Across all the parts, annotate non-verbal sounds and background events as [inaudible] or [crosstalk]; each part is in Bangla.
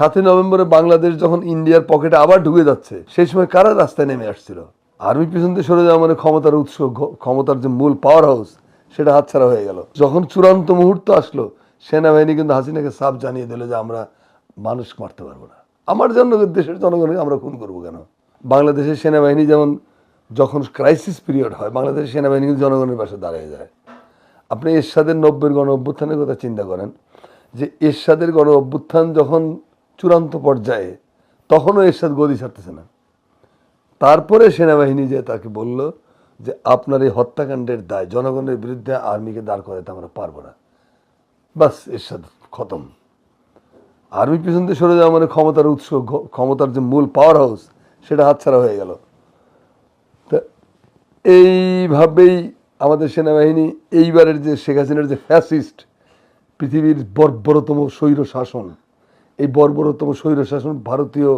সাতই নভেম্বরে বাংলাদেশ যখন ইন্ডিয়ার পকেটে আবার ঢুকে যাচ্ছে, সেই সময় কারা রাস্তায় নেমে আসছিল? আর্মি পিছন দিয়ে সরে যাওয়া মানে ক্ষমতার উৎস ক্ষমতার যে মূল পাওয়ার হাউস সেটা হাতছাড়া হয়ে গেল। যখন চূড়ান্ত মুহূর্ত আসলো, সেনাবাহিনী কিন্তু হাসিনাকে সাফ জানিয়ে দিল যে আমরা মানুষ মারতে পারব না। আমার জন্য দেশের জনগণকে আমরা খুন করব কেন? বাংলাদেশের সেনাবাহিনী যেমন যখন ক্রাইসিস পিরিয়ড হয়, বাংলাদেশের সেনাবাহিনী কিন্তু জনগণের পাশে দাঁড়িয়ে যায়। আপনি এরশাদের নব্বের গণ অভ্যুত্থানের কথা চিন্তা করেন, যে এরশাদের গণ অভ্যুত্থান যখন চূড়ান্ত পর্যায়ে তখনও এরশাদ গদি ছাড়তেছে না। তারপরে সেনাবাহিনী যে তাকে বলল যে, আপনার এই হত্যাকাণ্ডের দায়, জনগণের বিরুদ্ধে আর্মিকে দাঁড় করাতে আমরা পারব না। বাস, এরশাদ খতম। আর্মি পিছন দিয়ে সরে যাওয়া মানে ক্ষমতার উৎস ক্ষমতার যে মূল পাওয়ার হাউস সেটা হাতছাড়া হয়ে গেল। তা এইভাবেই আমাদের সেনাবাহিনী এইবারের যে শেখ হাসিনার যে ফ্যাসিস্ট পৃথিবীর বর্বরতম স্বৈর শাসন এই বর্বরতম স্বৈর শাসন ভারতীয়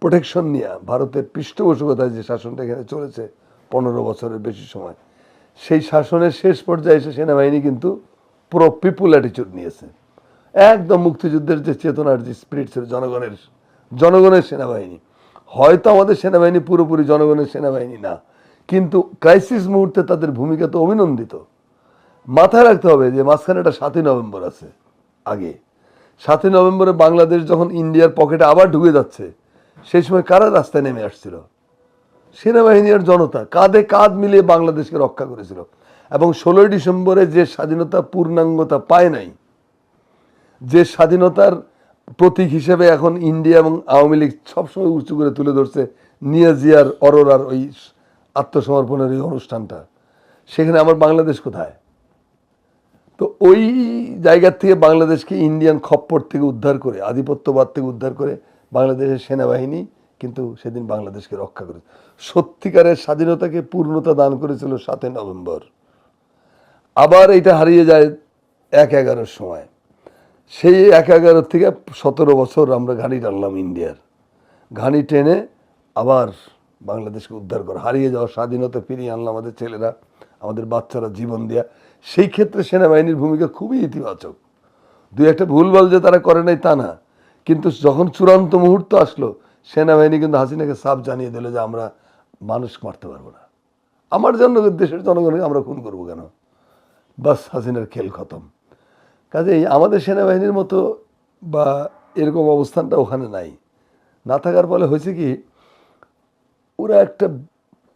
প্রোটেকশন নিয়ে, ভারতের পৃষ্ঠপোষকতায় যে শাসনটা এখানে চলেছে পনেরো বছরের বেশি সময়, সেই শাসনের শেষ পর্যায়ে এসে সেনাবাহিনী কিন্তু পুরো পিপুল অ্যাটিচিউড নিয়েছে। একদম মুক্তিযুদ্ধের যে চেতনার যে স্পিরিট ছিল জনগণের জনগণের সেনাবাহিনী। হয়তো আমাদের সেনাবাহিনী পুরোপুরি জনগণের সেনাবাহিনী না, কিন্তু ক্রাইসিস মুহূর্তে তাদের ভূমিকা তো অভিনন্দিত। মাথায় রাখতে হবে যে মাঝখানে একটা সাতই নভেম্বর আছে। আগে। সাতই নভেম্বরে বাংলাদেশ যখন ইন্ডিয়ার পকেটে আবার ঢুকে যাচ্ছে, সেই সময় কারা রাস্তায় নেমে আসছিল? সেনাবাহিনী আর জনতা কাঁধে কাঁধ মিলিয়ে বাংলাদেশকে রক্ষা করেছিল এবং ষোলোই ডিসেম্বরে যে স্বাধীনতা পূর্ণাঙ্গতা পায় নাই, যে স্বাধীনতার প্রতীক হিসেবে এখন ইন্ডিয়া এবং আওয়ামী লীগ সবসময় উঁচু করে তুলে ধরছে নিয়াজিয়ার অরোরার ওই আত্মসমর্পণের এই অনুষ্ঠানটা, সেখানে আমার বাংলাদেশ কোথায়? তো ওই জায়গার থেকে বাংলাদেশকে ইন্ডিয়ান খপ্পর থেকে উদ্ধার করে, আধিপত্যবাদ থেকে উদ্ধার করে বাংলাদেশের সেনাবাহিনী কিন্তু সেদিন বাংলাদেশকে রক্ষা করেছে। সত্যিকারের স্বাধীনতাকে পূর্ণতা দান করেছিল সাতই নভেম্বর। আবার এটা হারিয়ে যায় এক এগারোর সময়। সেই এক এগারো থেকে সতেরো বছর আমরা ঘানি টানলাম ইন্ডিয়ার। ঘানি টেনে আবার বাংলাদেশকে উদ্ধার করা। হারিয়ে যাওয়া স্বাধীনতা ফিরিয়ে আনলাম আমাদের ছেলেরা। আমাদের বাচ্চারা জীবন দেয়া। সেই ক্ষেত্রে সেনাবাহিনীর ভূমিকা খুবই ইতিবাচক। দুই একটা ভুলভাল যে তারা করে নাই তা না। কিন্তু যখন চূড়ান্ত মুহূর্ত আসলো, সেনাবাহিনী কিন্তু হাসিনাকে সাফ জানিয়ে দিল যে আমরা মানুষ মারতে পারব না। আমার জন্য দেশের জনগণকে আমরা খুন করব কেন? বাস হাসিনার খেল খতম। কাজেই আমাদের সেনাবাহিনীর মতো বা এরকম অবস্থানটা ওখানে নাই। না থাকার ফলে হয়েছে কি, ওরা একটা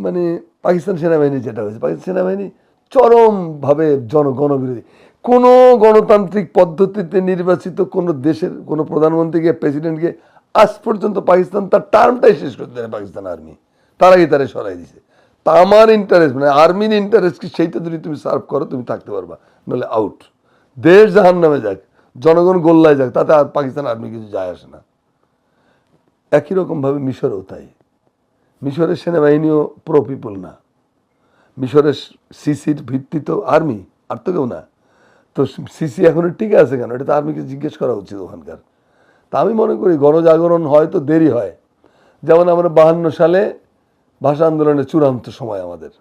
মানে পাকিস্তান সেনাবাহিনী যেটা হয়েছে, পাকিস্তান সেনাবাহিনী চরমভাবে জনগণবিরোধী কোনো গণতান্ত্রিক পদ্ধতিতে নির্বাচিত কোনো দেশের, কোনো প্রধানমন্ত্রীকে, প্রেসিডেন্টকে আজ পর্যন্ত পাকিস্তান তার টার্মটাই শেষ করতে দেয় পাকিস্তান আর্মি তার আগে তারা সরাই দিছে। তা আমার ইন্টারেস্ট মানে আর্মির ইন্টারেস্ট কি সেইটা যদি তুমি সার্ভ করো, তুমি থাকতে পারবা, নাহলে আউট দেশ জাহান নামে যাক, জনগণ গোল্লায় যাক, তাতে আর পাকিস্তান আর্মি কিছু যায় আসে না। একই রকমভাবে মিশরেও তাই। মিশরের সেনাবাহিনীও প্রো পিপল না। মিশরের সিসির ভিত্তি তো আর্মি আর তো কেউ না। তো সিসি এখনও টিকে আছে কেন? এটা তো আর্মিকে জিজ্ঞেস করা উচিত ওখানকার। তা আমি মনে করি গণজাগরণ হয় তো দেরি হয়। যেমন আমরা বাহান্ন সালে ভাষা আন্দোলনের চূড়ান্ত সময় আমাদের।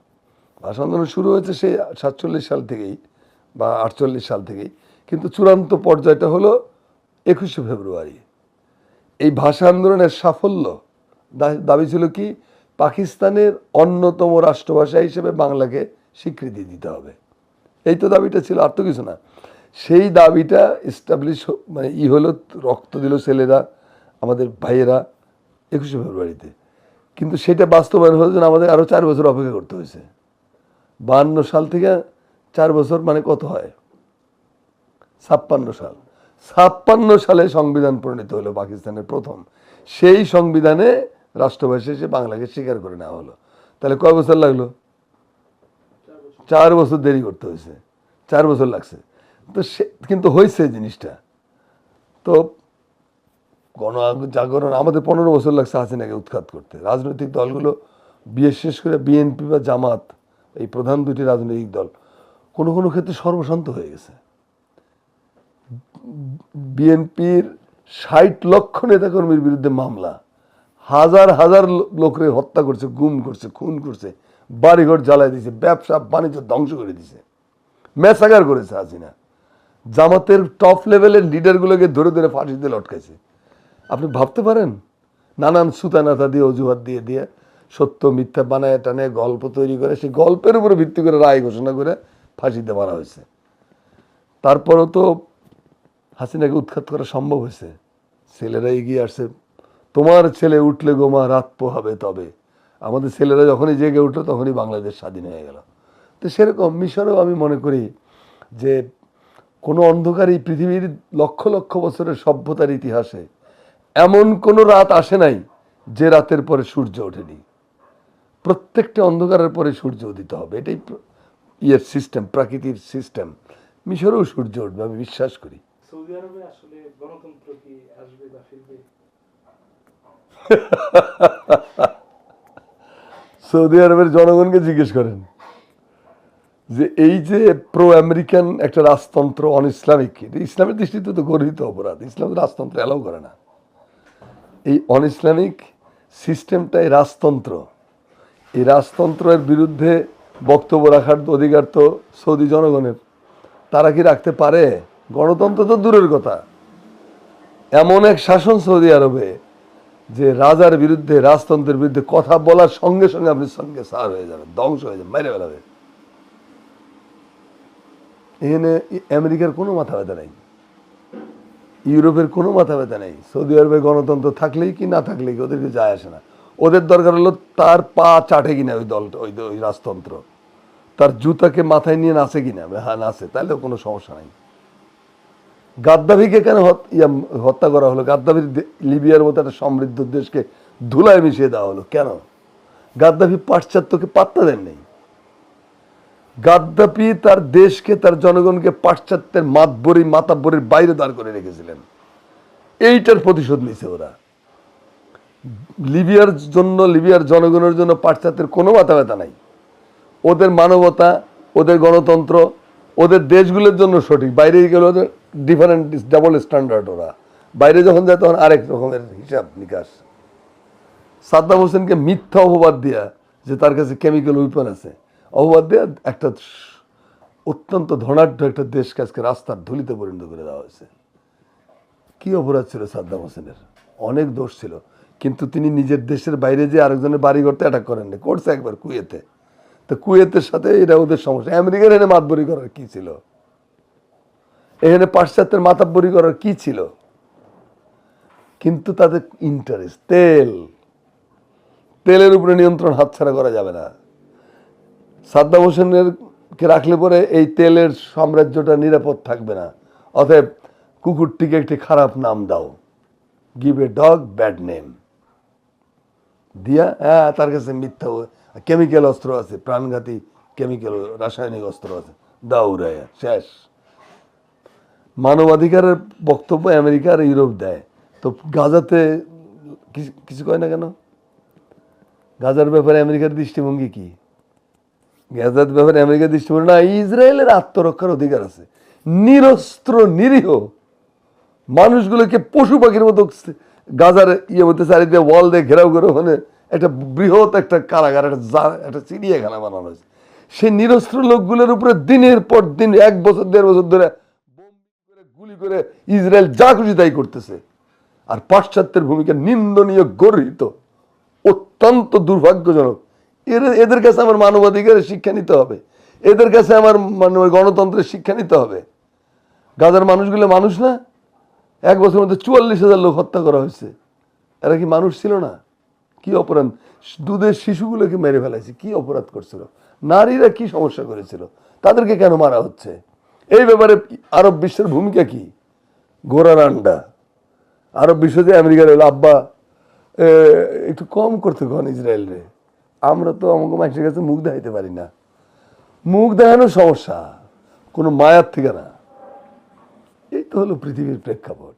ভাষা আন্দোলন শুরু হয়েছে সেই সাতচল্লিশ সাল থেকেই বা আটচল্লিশ সাল থেকেই। কিন্তু চূড়ান্ত পর্যায়টা হলো একুশে ফেব্রুয়ারি। এই ভাষা আন্দোলনের সাফল্য দাবি ছিল কি, পাকিস্তানের অন্যতম রাষ্ট্রভাষা হিসেবে বাংলাকে স্বীকৃতি দিতে হবে। এই তো দাবিটা ছিল, আর তো কিছু না। সেই দাবিটা এস্টাবলিশ মানে ই হলো, রক্ত দিল ছেলেরা, আমাদের ভাইয়েরা একুশে ফেব্রুয়ারিতে। কিন্তু সেটা বাস্তবায়ন হওয়ার জন্য আমাদের আরও চার বছর অপেক্ষা করতে হয়েছে। বাহান্ন সাল থেকে চার বছর মানে কত হয়? ছাপ্পান্ন সাল। ছাপ্পান্ন সালে সংবিধান প্রণীত হলো পাকিস্তানের প্রথম। সেই সংবিধানে রাষ্ট্রভাষা হিসেবে বাংলাকে স্বীকার করে নেওয়া হলো। তাহলে কয় বছর লাগল? চার বছর দেরি করতে হয়েছে। চার বছর লাগছে। তো সে, কিন্তু হয়েছে জিনিসটা। তো গণ জাগরণ, আমাদের পনেরো বছর লাগছে হাসিনাকে উৎখাত করতে। রাজনৈতিক দলগুলো বিশেষ করে বিএনপি বা জামাত, এই প্রধান দুটি রাজনৈতিক দল, কোনো কোনো ক্ষেত্রে সর্বশান্ত হয়ে গেছে। বিএনপির ষাট লক্ষ নেতাকর্মীর বিরুদ্ধে মামলা। হাজার হাজার লোকরে হত্যা করছে, গুম করছে, খুন করছে, বাড়িঘর জ্বালায় দিছে, ব্যবসা বাণিজ্য ধ্বংস করে দিছে। মেসাগার করেছে হাসিনা। জামাতের টপ লেভেলের লিডারগুলোকে ধরে ধরে ফাঁসিতে লটকাইছে। আপনি ভাবতে পারেন? নানান সুতানাতা দিয়ে, অজুহাত দিয়ে দিয়ে সত্য মিথ্যা বানায় টানে গল্প তৈরি করে, সেই গল্পের উপরে ভিত্তি করে রায় ঘোষণা করে ফাঁসিতে মারা হয়েছে। তারপরেও তো হাসিনাকে উৎখাত করা সম্ভব হয়েছে। ছেলেরা এগিয়ে আসছে তোমার ছেলে উঠলে গোমা রাত পোহাবে তবে। আমাদের ছেলেরা যখনই জেগে উঠল, তখনই বাংলাদেশ স্বাধীন হয়ে গেল। তো সেরকম মিশরেও আমি মনে করি যে কোনো অন্ধকারী পৃথিবীর লক্ষ লক্ষ বছরের সভ্যতার ইতিহাসে এমন কোনো রাত আসে নাই যে রাতের পরে সূর্য ওঠেনি। প্রত্যেকটা অন্ধকারের পরে সূর্য উদিত হবে। এটাই ইয়ের সিস্টেম প্রাকৃতিক সিস্টেম মিশরেও সূর্য উঠবে, আমি বিশ্বাস করি। সৌদি আরবে আসলে গণতন্ত্র কি আসবে বা ফিরবে? [laughs] সৌদি আরবের জনগণকে জিজ্ঞেস করেন যে এই যে প্রো আমেরিকান একটা রাজতন্ত্র অন ইসলামিক ইসলামের দৃষ্টিতে তো গর্হিত অপরাধ, ইসলাম রাজতন্ত্র অ্যালাউ করে না। এই অন ইসলামিক সিস্টেমটাই রাজতন্ত্র। এই রাজতন্ত্রের বিরুদ্ধে বক্তব্য রাখার অধিকার তো সৌদি জনগণের। তারা কি রাখতে পারে? গণতন্ত্র তো দূরের কথা। এমন এক শাসন সৌদি আরবে যে রাজার বিরুদ্ধে, রাজতন্ত্রের বিরুদ্ধে কথা বলার সঙ্গে সঙ্গে আপনি সঙ্গে সার হয়ে যাবেন, ধ্বংস হয়ে যাবে মেরে ফেলাবে এখানে আমেরিকার কোনো মাথা ব্যথা নেই। ইউরোপের কোনো মাথা ব্যথা নেই। সৌদি আরবে গণতন্ত্র থাকলেই কি, না থাকলেই কি ওদেরকে যায় আসে না। ওদের দরকার হলো তার পা চাটে কিনা ওই দলটা ওই ওই রাজতন্ত্র। তার জুতাকে মাথায় নিয়ে নাচে কিনা হ্যাঁ নাচে, তাহলেও কোনো সমস্যা নাই। গাদ্দাফিকে কেন হত- হত্যা করা হলো? গাদ্দাফির লিবিয়ার মতো একটা সমৃদ্ধ দেশকে ধুলায় মিশিয়ে দেওয়া হলো। কেন? গাদ্দাফি পাশ্চাত্যকে পাত্তা দেন নেই গাদ্দাফি তার দেশকে, তার জনগণকে পাশ্চাত্যের মাতবরি, মাতাব্বরির বাইরে দাঁড় করে রেখেছিলেন। এইটার প্রতিশোধ নিছে ওরা। লিবিয়ার জন্য, লিবিয়ার জনগণের জন্য পাশ্চাত্যের কোনো মাথা ব্যথা নাই। ওদের মানবতা, ওদের গণতন্ত্র, ওদের দেশগুলোর জন্য সঠিক। বাইরে গেলে ওদের ডিফারেন্ট ডাবল স্ট্যান্ডার্ড ওরা। বাইরে যখন যায় তখন আরেক রকমের হিসাব নিকাশ। সাদ্দাম হোসেনকে মিথ্যা অপবাদ দিয়া যে তার কাছে কেমিক্যাল উইপন আছে, অপবাদ দিয়া একটা অত্যন্ত ধনাঢ্য একটা দেশকে আজকে রাস্তার ধুলিতে পরিণত করে দেওয়া হয়েছে। কি অপরাধ ছিল সাদ্দাম হোসেনের? অনেক দোষ ছিল। কিন্তু তিনি নিজের দেশের বাইরে যে আরেকজনের বাড়ি করতে অ্যাটাক করেন না। করছে একবার কুয়েতে। তো কুয়েতের সাথে এটা ওদের সমস্যা। আমেরিকার এনে মাতবরি করার কি ছিল? এখানে পাশ্চাত্যের মাতাব্বরি করার কি ছিল? কিন্তু তাদের ইন্টারেস্ট তেল। তেলের উপরে নিয়ন্ত্রণ হাতছাড়া করা যাবে না। সাদ্দাম হোসেনের কে রাখলে পরে এই তেলের সাম্রাজ্যটা নিরাপদ থাকবে না। অতএব কুকুরটিকে একটি খারাপ নাম দাও। Give a dog bad name দিয়া হ্যাঁ তার কাছে মিথ্যা কেমিক্যাল অস্ত্র আছে, প্রাণঘাতী কেমিক্যাল রাসায়নিক অস্ত্র আছে। দাও উড়াইয়া, শেষ। মানবাধিকারের বক্তব্য আমেরিকা আর ইউরোপ দেয়। তো গাজাতে কিছু- কয় না কেন? গাজার ব্যাপারে আমেরিকার দৃষ্টিভঙ্গি কি? গাজার ব্যাপারে আমেরিকার দৃষ্টিভঙ্গি না, ইসরায়েলের আত্মরক্ষার অধিকার আছে। নিরস্ত্র, নিরীহ মানুষগুলোকে পশু পাখির মতো গাজার ইয়ে মধ্যে চারিদিকে ওয়াল দিয়ে ঘেরাও করে ওখানে একটা বৃহৎ একটা কারাগার, একটা একটা চিড়িয়াখানা বানানো হয়েছে। সেই নিরস্ত্র লোকগুলোর উপরে দিনের পর দিন, এক বছর, দেড় বছর ধরে করে ইসরায়েল যা খুশি তাই করতেছে। আর পাশ্চাত্যের ভূমিকা নিন্দনীয়, গর্হিত, অত্যন্ত দুর্ভাগ্যজনক। এর, এদের কাছে আমার মানবাধিকারের শিক্ষা নিতে হবে। এদের কাছে আমার মানে গণতন্ত্রের শিক্ষা নিতে হবে। গাজার মানুষগুলো মানুষ না। এক বছর মধ্যে চুয়াল্লিশ হাজার লোক হত্যা করা হয়েছে। এরা কি মানুষ ছিল না? কি অপরাধ? দুধের শিশুগুলোকে মেরে ফেলাইছে। কি অপরাধ করছিল? নারীরা কি সমস্যা করেছিল? তাদেরকে কেন মারা হচ্ছে? এই ব্যাপারে আরব বিশ্বের ভূমিকা কি? গোরার আন্ডা। আরব বিশ্ব যে আমেরিকার হলো, আব্বা একটু কম করতে কন ইসরায়েল রে আমরা তো আমাকে মানুষের কাছে মুখ দেখাইতে পারি না। মুখ দেখানোর সমস্যা, কোনো মায়ার থেকে না এই তো হলো পৃথিবীর প্রেক্ষাপট।